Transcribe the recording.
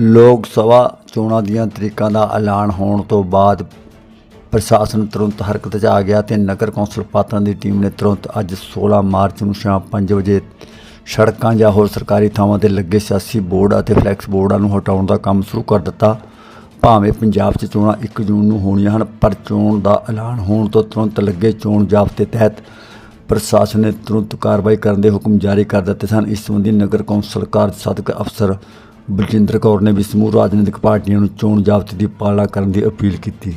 ਲੋਕ ਸਭਾ ਚੋਣਾਂ ਦੀਆਂ ਤਰੀਕਾਂ ਦਾ ਐਲਾਨ ਹੋਣ ਤੋਂ ਬਾਅਦ ਪ੍ਰਸ਼ਾਸਨ ਤੁਰੰਤ ਹਰਕਤ 'ਚ ਆ ਗਿਆ ਤੇ ਨਗਰ ਕੌਂਸਲ ਪਾਤੜਾਂ ਦੀ ਟੀਮ ਨੇ ਤੁਰੰਤ ਅੱਜ 16 ਮਾਰਚ ਨੂੰ ਸ਼ਾਮ 5 ਵਜੇ ਸੜਕਾਂ ਜਾਂ ਹੋਰ ਸਰਕਾਰੀ ਥਾਵਾਂ ਤੇ ਲੱਗੇ ਸਿਆਸੀ ਬੋਰਡ ਅਤੇ ਫਲੈਕਸ ਬੋਰਡਾਂ ਨੂੰ ਹਟਾਉਣ ਦਾ ਕੰਮ ਸ਼ੁਰੂ ਕਰ ਦਿੱਤਾ। ਭਾਵੇਂ ਪੰਜਾਬ 'ਚ ਚੋਣਾਂ 1 ਜੂਨ ਨੂੰ ਹੋਣੀਆਂ ਹਨ, ਪਰ ਚੋਣ ਦਾ ਐਲਾਨ ਹੋਣ ਤੋਂ ਤੁਰੰਤ ਲੱਗੇ ਚੋਣ ਜ਼ਾਬਤੇ ਤਹਿਤ ਪ੍ਰਸ਼ਾਸਨ ਨੇ ਤੁਰੰਤ ਕਾਰਵਾਈ ਕਰਨ ਦੇ ਹੁਕਮ ਜਾਰੀ ਕਰ ਦਿੱਤੇ ਸਨ। ਇਸ ਸੰਬੰਧੀ ਨਗਰ ਕੌਂਸਲ ਕਾਰਜ ਸਾਧਕ ਅਫਸਰ ਬਲਜਿੰਦਰ ਕੌਰ ਨੇ ਵੀ ਸਮੂਹ ਰਾਜਨੀਤਿਕ ਪਾਰਟੀਆਂ ਨੂੰ ਚੋਣ ਜ਼ਾਬਤੇ ਦੀ ਪਾਲਣਾ ਕਰਨ ਦੀ ਅਪੀਲ ਕੀਤੀ।